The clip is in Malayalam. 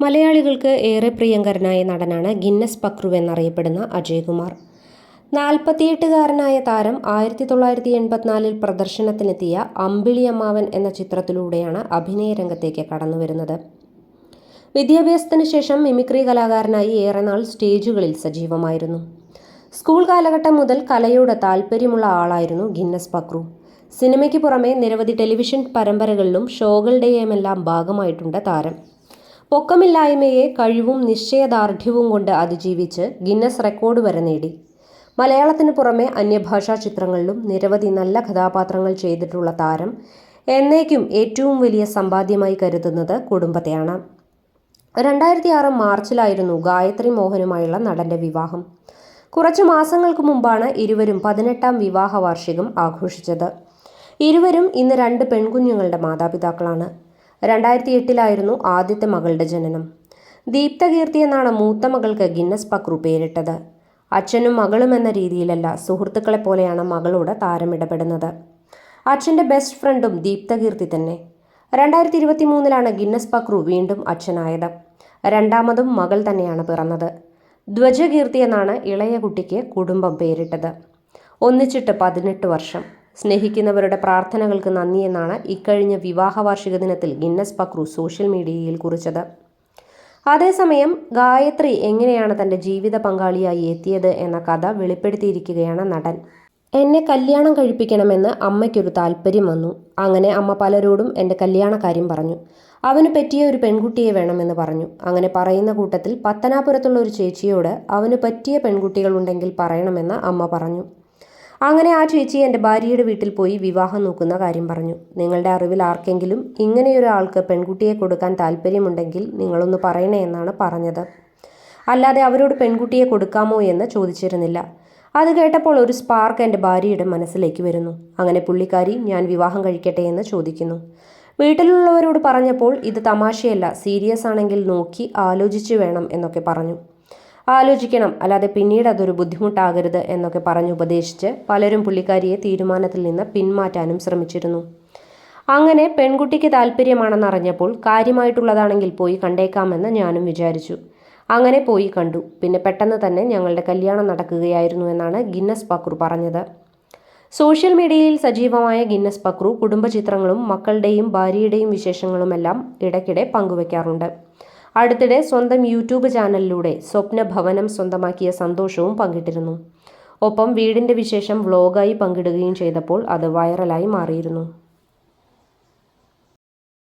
മലയാളികൾക്ക് ഏറെ പ്രിയങ്കരനായ നടനാണ് ഗിന്നസ് പക്രു എന്നറിയപ്പെടുന്ന അജയ്കുമാർ. നാൽപ്പത്തിയെട്ടുകാരനായ താരം ആയിരത്തി തൊള്ളായിരത്തി എൺപത്തിനാലിൽ പ്രദർശനത്തിനെത്തിയ അമ്പിളിയമ്മാവൻ എന്ന ചിത്രത്തിലൂടെയാണ് അഭിനയ രംഗത്തേക്ക് കടന്നുവരുന്നത്. വിദ്യാഭ്യാസത്തിന് ശേഷം മിമിക്രി കലാകാരനായി ഏറെ നാൾ സ്റ്റേജുകളിൽ സജീവമായിരുന്നു. സ്കൂൾ കാലഘട്ടം മുതൽ കലയോട് താല്പര്യമുള്ള ആളായിരുന്നു ഗിന്നസ് പക്രു. സിനിമയ്ക്ക് പുറമെ നിരവധി ടെലിവിഷൻ പരമ്പരകളിലും ഷോകളുടെയുമെല്ലാം ഭാഗമായിട്ടുണ്ട് താരം. പൊക്കമില്ലായ്മയെ കഴിവും നിശ്ചയദാർഢ്യവും കൊണ്ട് അതിജീവിച്ച് ഗിന്നസ് റെക്കോർഡ് വരെ നേടി. മലയാളത്തിന് പുറമെ അന്യഭാഷാ ചിത്രങ്ങളിലും നിരവധി നല്ല കഥാപാത്രങ്ങൾ ചെയ്തിട്ടുള്ള താരം എന്നേക്കും ഏറ്റവും വലിയ സമ്പാദ്യമായി കരുതുന്നത് കുടുംബത്തെയാണ്. രണ്ടായിരത്തി ആറ് മാർച്ചിലായിരുന്നു ഗായത്രി മോഹനുമായുള്ള നടന്റെ വിവാഹം. കുറച്ച് മാസങ്ങൾക്ക് മുമ്പാണ് ഇരുവരും പതിനെട്ടാം വിവാഹ വാർഷികം ആഘോഷിച്ചത്. ഇരുവരും ഇന്ന് രണ്ട് പെൺകുഞ്ഞുങ്ങളുടെ മാതാപിതാക്കളാണ്. രണ്ടായിരത്തി എട്ടിലായിരുന്നു ആദ്യത്തെ മകളുടെ ജനനം. ദീപ്തകീർത്തി എന്നാണ് മൂത്ത മകൾക്ക് ഗിന്നസ് പക്രു പേരിട്ടത്. അച്ഛനും മകളും എന്ന രീതിയിലല്ല സുഹൃത്തുക്കളെ പോലെയാണ് മകളോട് താരമിടപെടുന്നത്. അച്ഛന്റെ ബെസ്റ്റ് ഫ്രണ്ടും ദീപ്തകീർത്തി തന്നെ രണ്ടായിരത്തി ഇരുപത്തി മൂന്നിലാണ് ഗിന്നസ് പക്രു വീണ്ടും അച്ഛനായത്. രണ്ടാമതും മകൾ തന്നെയാണ് പിറന്നത്. ധ്വജകീർത്തി എന്നാണ് ഇളയ കുട്ടിക്ക് കുടുംബം പേരിട്ടത്. ഒന്നിച്ചിട്ട് പതിനെട്ട് വർഷം. സ്നേഹിക്കുന്നവരുടെ പ്രാർത്ഥനകൾക്ക് നന്ദിയെന്നാണ് ഇക്കഴിഞ്ഞ വിവാഹ വാർഷിക ദിനത്തിൽ ഗിന്നസ് പക്രു സോഷ്യൽ മീഡിയയിൽ കുറിച്ചത്. അതേസമയം ഗായത്രി എങ്ങനെയാണ് തന്റെ ജീവിത പങ്കാളിയായി എത്തിയത് എന്ന കഥ വെളിപ്പെടുത്തിയിരിക്കുകയാണ് നടൻ. എന്നെ കല്യാണം കഴിപ്പിക്കണമെന്ന് അമ്മയ്ക്കൊരു താല്പര്യം വന്നു. അങ്ങനെ അമ്മ പലരോടും എന്റെ കല്യാണ കാര്യം പറഞ്ഞു. അവന് പറ്റിയ ഒരു പെൺകുട്ടിയെ വേണമെന്ന് പറഞ്ഞു. അങ്ങനെ പറയുന്ന കൂട്ടത്തിൽ പത്തനാപുരത്തുള്ള ഒരു ചേച്ചിയോട് അവന് പറ്റിയ പെൺകുട്ടികളുണ്ടെങ്കിൽ പറയണമെന്ന് അമ്മ പറഞ്ഞു. അങ്ങനെ ആ ചേച്ചി എന്റെ ഭാര്യയുടെ വീട്ടിൽ പോയി വിവാഹം നോക്കുന്ന കാര്യം പറഞ്ഞു. നിങ്ങളുടെ അറിവിൽ ആർക്കെങ്കിലും ഇങ്ങനെയൊരാൾക്ക് പെൺകുട്ടിയെ കൊടുക്കാൻ താല്പര്യമുണ്ടെങ്കിൽ നിങ്ങളൊന്ന് പറയണേ എന്നാണ് പറഞ്ഞത്. അല്ലാതെ അവരോട് പെൺകുട്ടിയെ കൊടുക്കാമോ എന്ന് ചോദിച്ചിരുന്നില്ല. അത് കേട്ടപ്പോൾ ഒരു സ്പാർക്ക് എന്റെ ഭാര്യയുടെ മനസ്സിലേക്ക് വരുന്നു. അങ്ങനെ പുള്ളിക്കാരി ഞാൻ വിവാഹം കഴിക്കട്ടെ എന്ന് ചോദിക്കുന്നു. വീട്ടിലുള്ളവരോട് പറഞ്ഞപ്പോൾ ഇത് തമാശയല്ല സീരിയസ് ആണെങ്കിൽ നോക്കി ആലോചിച്ച് വേണം എന്നൊക്കെ പറഞ്ഞു. ആലോചിക്കണം. അല്ലാതെ പിന്നീട് അതൊരു ബുദ്ധിമുട്ടാകരുത് എന്നൊക്കെ പറഞ്ഞു ഉപദേശിച്ച് പലരും പുള്ളിക്കാരിയെ തീരുമാനത്തിൽ നിന്ന് പിന്മാറ്റാനും ശ്രമിച്ചിരുന്നു. അങ്ങനെ പെൺകുട്ടിക്ക് താല്പര്യമാണെന്നറിഞ്ഞപ്പോൾ കാര്യമായിട്ടുള്ളതാണെങ്കിൽ പോയി കണ്ടേക്കാമെന്ന് ഞാനും വിചാരിച്ചു. അങ്ങനെ പോയി കണ്ടു. പിന്നെ പെട്ടെന്ന് തന്നെ ഞങ്ങളുടെ കല്യാണം നടക്കുകയായിരുന്നു എന്നാണ് ഗിന്നസ് പക്രു പറഞ്ഞത്. സോഷ്യൽ മീഡിയയിൽ സജീവമായ ഗിന്നസ് പക്രു കുടുംബചിത്രങ്ങളും മക്കളുടെയും ഭാര്യയുടെയും വിശേഷങ്ങളുമെല്ലാം ഇടയ്ക്കിടെ പങ്കുവയ്ക്കാറുണ്ട് അടുത്തിടെ സ്വന്തം യൂട്യൂബ് ചാനലിലൂടെ സ്വപ്ന ഭവനം സ്വന്തമാക്കിയ സന്തോഷവും പങ്കിട്ടിരുന്നു. ഒപ്പം വീടിന്റെ വിശേഷം വ്ലോഗായി പങ്കിടുകയും ചെയ്തപ്പോൾ അത് വൈറലായി മാറിയിരുന്നു.